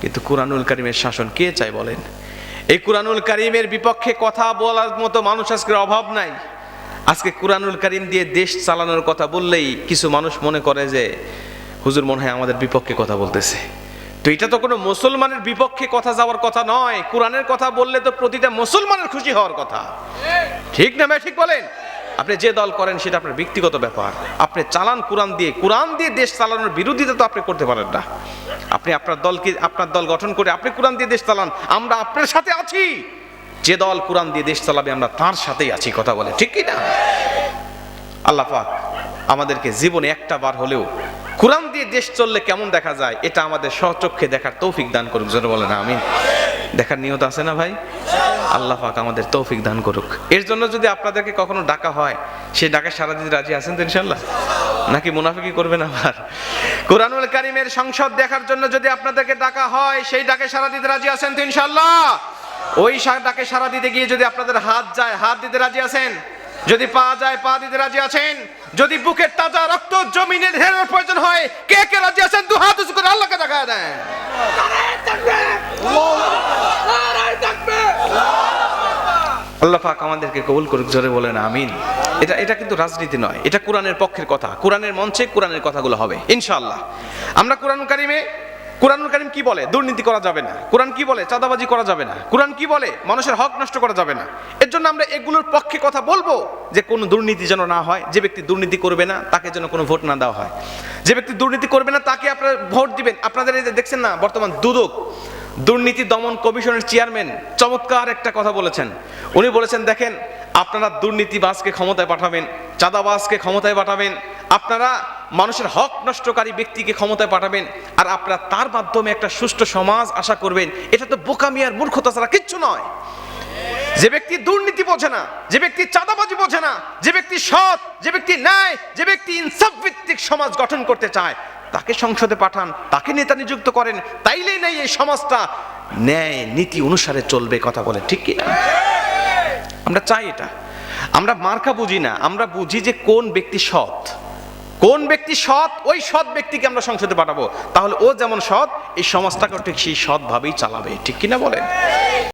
কিন্তু কোরআনুল কারিমের শাসন কে চায় বলেন? এই কুরআনুল কারিমের বিপক্ষে কথা বলার মতো মানুষ আজকের অভাব নাই। আজকে কুরআনুল কারিম দিয়ে দেশ চালানোর কথা বললেই কিছু মানুষ মনে করে যে, হুজুর মনে হয় আমাদের বিপক্ষে কথা বলতেছে। তো এটা তো কোনো মুসলমানের বিপক্ষে কথা যাওয়ার কথা নয়। কোরআনের কথা বললে তো প্রতিটা মুসলমানের খুশি হওয়ার কথা। ঠিক না ভাই, ঠিক বলেন? আপনি যে দল করেন সেটা আপনার ব্যক্তিগত ব্যাপার। আপনি চালান কোরআন দিয়ে। কোরআন দিয়ে দেশ চালানোর বিরোধিতা তো আপনি করতে পারেন না। আপনি আপনার দলকে, আপনার দল গঠন করে আপনি কোরআন দিয়ে দেশ চালান, আমরা আপনার সাথে আছি। যে দল কোরআন দিয়ে দেশ চালাবে, আমরা তার সাথেই আছি, কথা বলে। ঠিক কি না? আল্লাহ পাক আমাদেরকে জীবনে একটা বার হলেও কোরআন দিয়ে দেশ চললে কেমন দেখা যায়, এটা আমাদের স্বচক্ষে দেখার তৌফিক দান করুক, জোরে বলে না আমি দেখার নিয়ত আছে না ভাই? আল্লাহ পাক আমাদের তৌফিক দান করুক। এর জন্য যদি আপনাদেরকে কখনো ডাকা হয়, সেই ডাকে সারা দিন রাজি আছেন তো ইনশাল্লাহ নাকি মুনাফিকি করবেন আবার? কোরআনুল কারিমের সংসদ দেখার জন্য যদি আপনাদেরকে ডাকা হয়, সেই ডাকে সারা দিতে রাজি আছেন তো ইনশাল্লাহ ওই ডাকে সারা দিতে গিয়ে যদি আপনাদের হাত যায়, হাত দিতে রাজি আছেন? যদি পা যায়, পা দিতে রাজি আছেন? যদি বুকের তাজা রক্ত জমিনে ঢেরার প্রয়োজন হয়, কে কে রাজি আছেন? দু হাত উঁচু করে আল্লাহকে দেখা দেন। আল্লাহ পাক আমাদেরকে কবুল করুক, জোরে বলেন, আমিন। এটা এটা কিন্তু রাজনীতি নয়, এটা কোরআনের পক্ষের কথা। কোরআনের মঞ্চে কোরআনের কথাগুলো হবে, ইনশাআল্লাহ। আমরা কোরআন কারিমে কোরআনুল কারিম কি বলে? দুর্নীতি করা যাবে না। কোরআন কি বলে? চাঁদাবাজি করা যাবে না। কোরআন কি বলে? মানুষের হক নষ্ট করা যাবে না। এর জন্য আমরা এগুলোর পক্ষে কথা বলব যে কোনো দুর্নীতি যেন না হয়, যে ব্যক্তি দুর্নীতি করবে না, তাকে যেন কোনো ভোট না দেওয়া হয়। যে ব্যক্তি দুর্নীতি করবে না, তাকে আপনারা ভোট দিবেন। আপনাদের এই যে দেখছেন না, বর্তমান দুদক, দুর্নীতি দমন কমিশনের চেয়ারম্যান চমৎকার একটা কথা বলেছেন। উনি বলেছেন, দেখেন, আপনারা দুর্নীতিবাজকে ক্ষমতায় পাঠাবেন, চাঁদাবাজকে ক্ষমতায় পাঠাবেন আপনারা মানুষের হক নষ্টকারী ব্যক্তিকে ক্ষমতায় পাঠাবেন আর আপনারা তার মাধ্যমে একটা সুষ্ঠু সমাজ আশা করবেন। এটা তো বোকামি আর মূর্খতা ছাড়া কিচ্ছু নয়। যে ব্যক্তি দুর্নীতি বোঝে না, যে ব্যক্তি চাঁদাবাজি বোঝে না, যে ব্যক্তি সৎ, যে ব্যক্তি ন্যায়, যে ব্যক্তি ইনসাফ ভিত্তিক সমাজ গঠন করতে চায়, তাকে সংসদে পাঠান, তাকে নেতা নিযুক্ত করেন, তাইলেই নেই এই সমাজটা ন্যায় নীতি অনুসারে চলবে কথা বলে, ঠিক কি না? আমরা চাই এটা। আমরা মার্কা বুঝি না, আমরা বুঝি যে কোন ব্যক্তি সৎ। কোন ব্যক্তি সৎ, ওই সৎ ব্যক্তিকে আমরা সংসদে পাঠাবো। তাহলে ও যেমন সৎ, এই সমাজটাকে ঠিক সেই সৎভাবেই চালাবে। ঠিক কিনা বলেন?